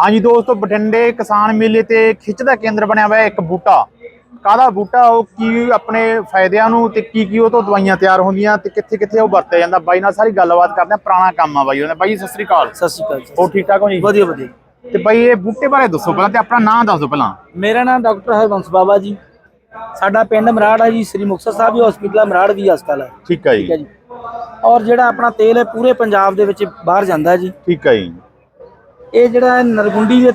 ਹਾਂਜੀ ਦੋਸਤੋ ਬਠਿੰਡੇ ਕਿਸਾਨ ਮੇਲੇ ਤੇ ਖਿੱਚ ਦਾ ਕੇਂਦਰ ਬਣਿਆ ਹੋਇਆ ਇੱਕ ਬੂਟਾ। ਕਾਹਦਾ ਬੂਟਾ? ਉਹ ਕੀ ਆਪਣੇ ਫਾਇਦਿਆਂ ਨੂੰ ਤੇ ਕੀ ਕੀ ਉਹ ਤੋਂ ਦਵਾਈਆਂ ਤਿਆਰ ਹੁੰਦੀਆਂ ਤੇ ਕਿੱਥੇ ਕਿੱਥੇ ਉਹ ਵਰਤਿਆ ਜਾਂਦਾ? ਬਾਈ ਨਾਲ ਸਾਰੀ ਗੱਲਬਾਤ ਕਰਦੇ ਆ ਪੁਰਾਣਾ ਕੰਮ ਆ ਬਾਈ ਉਹਨੇ ਬਾਈ ਸਤਿ ਸ੍ਰੀ ਅਕਾਲ। ਸਤਿ ਸ਼੍ਰੀ ਅਕਾਲ ਜੀ। ਹੋਰ ਠੀਕ ਠਾਕ ਹੋ ਜੀ? ਵਧੀਆ ਵਧੀਆ। ਤੇ ਬਾਈ ਇਹ ਬੂਟੇ ਬਾਰੇ ਦੱਸੋ ਪਹਿਲਾਂ ਤੇ ਆਪਣਾ ਨਾਮ ਦੱਸ ਦਿਓ ਪਹਿਲਾਂ। ਮੇਰਾ ਨਾਮ ਡਾਕਟਰ ਹਰਬੰਸ ਬਾਬਾ ਜੀ। ਸਾਡਾ ਪਿੰਡ ਮਰਾੜ ਹੈ ਜੀ ਸ੍ਰੀ ਮੁਕਤਸਰ ਸਾਹਿਬ ਹੀ ਹਸਪੀਟਲ ਹੈ ਮਰਾੜ ਵੀ ਹਸਪਤਾਲ ਹੈ ਠੀਕ ਹੈ ਠੀਕ ਹੈ ਜੀ। ਜੀ ਔਰ ਜਿਹੜਾ ਆਪਣਾ ਤੇਲ ਹੈ ਪੂਰੇ ਪੰਜਾਬ ਦੇ ਵਿੱਚ ਬਾਹਰ ਜਾਂਦਾ ਹੈ ਜੀ। ਠੀਕ ਹੈ ਜੀ। ਇਹ ਜਿਹੜਾ ਨਰਗੁੰਡੀ ਦੇ-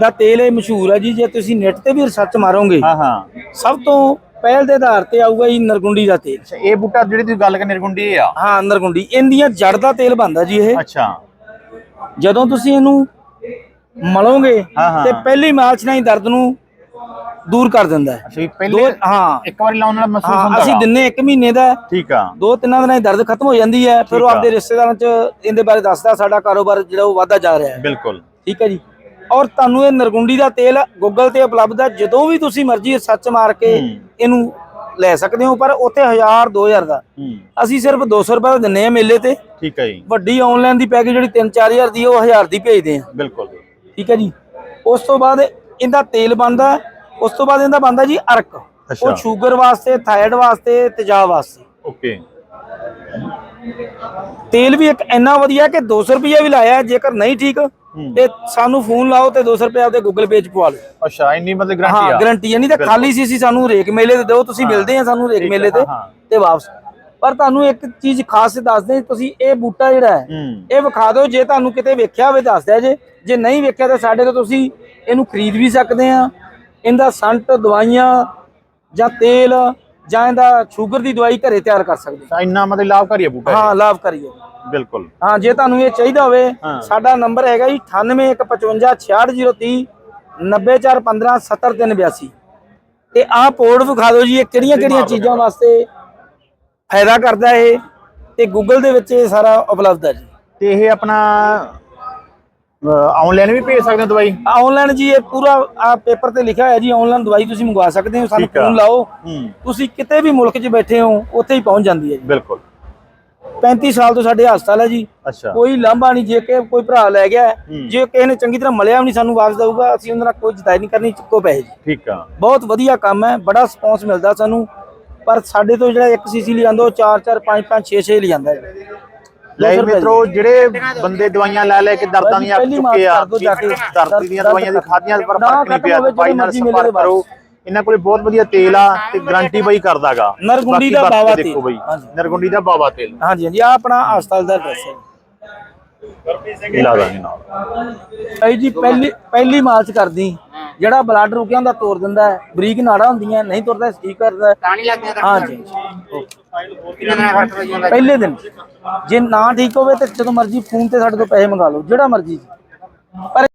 ਦਾ ਤੇਲ ਹੈ ਮਸ਼ਹੂਰ ਹੈ ਜੀ ਜੇ ਤੁਸੀਂ ਨੈਟ ਤੇ ਵੀ ਰਿਸਰਚ ਮਾਰੋਗੇ ਹਾਂ ਹਾਂ। ਸਭ ਤੋਂ ਪਹਿਲ ਦੇ ਆਧਾਰ ਤੇ ਆਊਗਾ ਜੀ ਨਰਗੁੰਡੀ ਦਾ ਤੇਲ। ਅੱਛਾ ਇਹ ਬੂਟਾ ਜਿਹੜੀ ਤੁਸੀਂ ਗੱਲ ਕਰ ਨਿਰਗੁੰਡੀ ਇਹ ਆ? ਹਾਂ ਨਰਗੁੰਡੀ। ਇਹਦੀਆਂ ਜੜ ਦਾ ਤੇਲ ਬਣਦਾ ਜੀ ਇਹ। ਅੱਛਾ। ਜਦੋਂ ਤੁਸੀਂ ਇਹਨੂੰ ਮਲੋਗੇ। ਤੇ ਪਹਿਲੀ ਮਾਲਸ਼ ਨਾਲ ਹੀ ਦਰਦ ਨੂੰ ਦੂਰ ਕਰ ਦਿੰਦਾ ਹੈ। ਅੱਛਾ ਵੀ ਪਹਿਲੇ ਦੋ ਹਾਂ। ਇੱਕ ਵਾਰੀ ਲਾਉਣ ਨਾਲ ਮਹਿਸੂਸ ਹਾਂ ਹੁੰਦਾ ਅਸੀਂ ਗਾ। ਦਿਨੇ 1 ਮਹੀਨੇ ਦਾ ਹੈ। ਠੀਕ ਆ। ਦੋ ਤਿੰਨਾਂ ਦਿਨਾਂ ਦੀ ਦਰਦ ਖਤਮ ਹੋ ਜਾਂਦੀ ਹੈ ਫਿਰ ਉਹ ਠੀਕ ਆ। ਆਪਦੇ ਰਿਸ਼ਤੇਦਾਰਾਂ 'ਚ ਇਹਦੇ ਬਾਰੇ ਦੱਸਦਾ ਸਾਡਾ ਕਾਰੋਬਾਰ ਜਿਹੜਾ ਉਹ ਵਧਦਾ ਜਾ ਰਿਹਾ ਹੈ। ਬਿਲਕੁਲ। ਠੀਕ ਹੈ ਜੀ। ਔਰ ਤੁਹਾਨੂੰ ਇਹ ਨਰਗੁੰਡੀ ਦਾ ਤੇਲ ਗੂਗਲ ਤੇ ਉਪਲਬਧ ਹੈ ਜਦੋਂ ਵੀ ਤੁਸੀਂ ਮਰਜ਼ੀ ਸੱਚ ਮਾਰ ਕੇ ਹੂੰ। ਇਹਨੂੰ ਲੈ ਸਕਦੇ ਹੋ ਪਰ ਉੱਥੇ 1000 2000 ਦਾ। ਹੂੰ। ਅਸੀਂ ਸਿਰਫ 200 ਰੁਪਏ ਦਾ ਦਿੰਨੇ ਆ ਮੇਲੇ ਤੇ। ਠੀਕ ਹੈ ਜੀ। ਵੱਡੀ ਆਨਲਾਈਨ ਦੀ ਪੈਕੇਜ ਜਿਹੜੀ 3-4000 ਦੀ ਉਹ 1000 ਦੀ ਭੇਜਦੇ ਆ। ਬਿਲਕੁਲ। ਠੀਕ ਹੈ ਜੀ। ਉਸ ਤੋਂ ਬਾਅਦ ਇਹਦਾ ਤੇਲ ਬਣਦਾ ਉਸ ਤੋਂ ਬਾਅਦ ਇਹਦਾ ਬਣਦਾ ਜੀ ਅਰਕ। ਉਹ ਸ਼ੂਗਰ ਵਾਸਤੇ ਥਾਇਰਾਇਡ ਵਾਸਤੇ ਤੇਜ਼ਾਬ ਵਾਸਤੇ। ਓਕੇ। ਤੇਲ ਵੀ ਇੱਕ ਇੰਨਾ ਵਧੀਆ ਕਿ 200 ਰੁਪਏ ਵੀ ਲਾਇਆ ਜੇਕਰ ਨਹੀਂ ਠੀਕ। ਤੇ ਸਾਨੂੰ ਫੋਨ ਲਾਓ ਤੇ 200 ਰੁਪਏ ਆਪਦੇ ਗੂਗਲ ਪੇ 'ਚ ਪਵਾ ਲਓ। ਅੱਛਾ ਇੰਨੀ ਮਤਲਬ ਗਾਰੰਟੀ ਹਾਂ ਆ? ਗਾਰੰਟੀ ਹੈ ਨਹੀਂ ਤਾਂ ਖਾਲੀ ਸੀਸੀ ਸਾਨੂੰ ਰੇਕ ਮੇਲੇ ਤੇ ਦਿਓ ਤੁਸੀਂ ਮਿਲਦੇ ਆ ਸਾਨੂੰ ਰੇਕ ਮੇਲੇ ਤੇ। ਤੇ ਵਾਪਸ। ਪਰ ਤੁਹਾਨੂੰ ਇੱਕ ਚੀਜ਼ ਖਾਸ ਦੱਸਦੇ ਤੁਸੀਂ ਇਹ ਬੂਟਾ ਜਿਹੜਾ ਹੈ ਹੂੰ। ਇਹ ਵਿਖਾ ਦਿਓ ਜੇ ਤੁਹਾਨੂੰ ਕਿਤੇ ਵੇਖਿਆ ਹੋਵੇ ਦੱਸ ਦਿਆ ਜੇ। ਜੇ ਨਹੀਂ ਵੇਖਿਆ ਤਾਂ ਸਾਡੇ ਤੋਂ ਤੁਸੀਂ ਇਹਨੂੰ ਖਰੀਦ ਵੀ ਸਕਦੇ ਆ। ਇਹਦਾ ਸੰਟ ਦਵਾਈਆਂ ਜਾਂ ਤੇਲ ਜਾਂ ਇਹਦਾ ਸ਼ੂਗਰ ਦੀ ਦਵਾਈ ਘਰੇ ਤਿਆਰ ਕਰ ਸਕਦੇ ਤਾਂ ਇੰਨਾ ਮਤਲਬ ਲਾਭਕਾਰੀ ਆ ਬੂਟਾ ਹਾਂ ਹਾਂ ਲਾਭ ਕਰੀਏ। ਬਿਲਕੁਲ ਹਾਂ ਜੇ ਤੁਹਾਨੂੰ ਇਹ ਚਾਹੀਦਾ ਹੋਵੇ ਹਾਂ। ਸਾਡਾ ਨੰਬਰ ਹੈਗਾ ਜੀ 9815566030 904157082 ਤੇ ਆਹ ਪੋਰਡ ਵਿਖਾ ਦਿਓ ਜੀ ਇਹ ਕਿਹੜੀਆਂ ਕਿਹੜੀਆਂ ਚੀਜ਼ਾਂ ਵਾਸਤੇ ਫਾਇਦਾ ਕਰਦਾ ਇਹ ਤੇ ਗੂਗਲ ਦੇ ਵਿੱਚ ਇਹ ਸਾਰਾ ਉਪਲਬਧ ਹੈ ਜੀ ਤੇ ਇਹ ਆਪਣਾ ਆਨਲਾਈਨ ਵੀ ਭੇਜ ਸਕਦੇ ਹੋ ਦਵਾਈ? ਆਨਲਾਈਨ ਜੀ ਇਹ ਪੂਰਾ ਆ ਪੇਪਰ ਤੇ ਲਿਖਿਆ ਹੋਇਆ ਜੀ ਆਨਲਾਈਨ ਦਵਾਈ ਤੁਸੀਂ ਮੰਗਵਾ ਸਕਦੇ ਹੋ ਸਾਨੂੰ। ਫੋਨ ਲਾਓ। ਤੁਸੀਂ ਕਿਤੇ ਵੀ ਮੁਲਕ 'ਚ ਬੈਠੇ ਹੋ ਉੱਥੇ ਹੀ ਪਹੁੰਚ ਜਾਂਦੀ ਹੈ ਜੀ। ਬਿਲਕੁਲ। 35 ਸਾਲ ਤੋਂ ਸਾਡੇ ਹਸਪਤਾਲ ਹੈ ਜੀ। ਕੋਈ ਲਾਂਭਾ ਨਹੀਂ ਜੇ ਕਿ ਕੋਈ ਭਰਾ ਲੈ ਗਿਆ। ਜੇ ਕਿਸੇ ਨੇ ਚੰਗੀ ਤਰ੍ਹਾਂ ਮਲਿਆ ਵੀ ਨਹੀਂ ਸਾਨੂੰ ਵਾਪਸ ਦਊਗਾ ਅਸੀਂ ਉਹਨਾਂ ਨਾਲ ਕੋਈ ਜਤਾਈ ਨਹੀਂ ਕਰਨੀ ਚੁੱਕੋ ਪੈਸੇ ਜੀ। ਠੀਕ ਆ। ਬਹੁਤ ਵਧੀਆ ਕੰਮ ਹੈ ਬੜਾ ਰਿਸਪੌਂਸ ਮਿਲਦਾ ਸਾਨੂੰ ਪਰ ਸਾਡੇ ਤੋਂ ਜਿਹੜਾ 1 ਸੀਸੀ ਲਿਆਂਦਾ ਉਹ 4 4 5 5 6 6 ਲਿਆਂਦਾ ਹੈ। ਲੈ 200 ਰੁਪਏ ਮਿੱਤਰੋ ਜਿਹੜੇ ਬੰਦੇ ਦਵਾਈਆਂ ਲੈ ਲੈ ਕੇ ਦਰਦਾਂ ਦੀਆਂ ਅੱਕ ਚੁੱਕੇ ਆ। ਦਰਦ ਦੀਆਂ ਦਵਾਈਆਂ ਦੀ। ਖਾਦੀਆਂ ਪਰ ਫ਼ਰਕ ਨਹੀਂ ਪਿਆ ਹੋਵੇ, ਬਾਈ ਨਾਲ ਸੰਪਰਕ ਕਰੋ। ਇਹਨਾਂ ਕੋਲੇ ਬਹੁਤ ਵਧੀਆ ਤੇਲ ਆ ਤੇ ਗਾਰੰਟੀ ਬਾਈ ਕਰਦਾਗਾ ਨਰਗੁੰਡੀ ਦਾ ਬਾਵਾ ਦੇਖੋ ਤੇਲ। ਬਾਈ ਹਾਂਜੀ। ਨਰਗੁੰਡੀ ਦਾ ਬਾਵਾ ਤੇਲ। ਹਾਂਜੀ ਹਾਂਜੀ ਆ ਆਪਣਾ ਹਸਪਤਾਲ ਦਾ ਐਡਰੈਸ ਹੈ। ਲਾ ਦਾਂਗੇ ਨਾਲ। ਭਾਈ ਜੀ ਪਹਿਲੀ ਪਹਿਲੀ ਮਾਰਚ ਕਰਦੀ। ਜਿਹੜਾ ਬਲੱਡ ਰੁਕਿਆ ਹੁੰਦਾ ਤੋੜ ਦਿੰਦਾ ਹੈ। ਬਰੀਕ ਨਾੜਾ ਹੁੰਦੀਆਂ ਨਹੀਂ ਤੁਰਦਾ ਠੀਕ ਕਰਦਾ ਹੈ। ਤਾਂ ਨਹੀਂ ਲੱਗਦੀਆਂ ਤਾਂ ਹਾਂਜੀ ਪਹਿਲੇ ਦਿਨ। ਜੇ ਨਾ ਠੀਕ ਹੋਵੇ ਤੇ ਜਦੋਂ ਮਰਜ਼ੀ ਫੋਨ ਤੇ ਸਾਡੇ ਤੋਂ ਪੈਸੇ ਮੰਗਾ ਲਓ, ਜਿਹੜਾ ਮਰਜ਼ੀ ਪਰ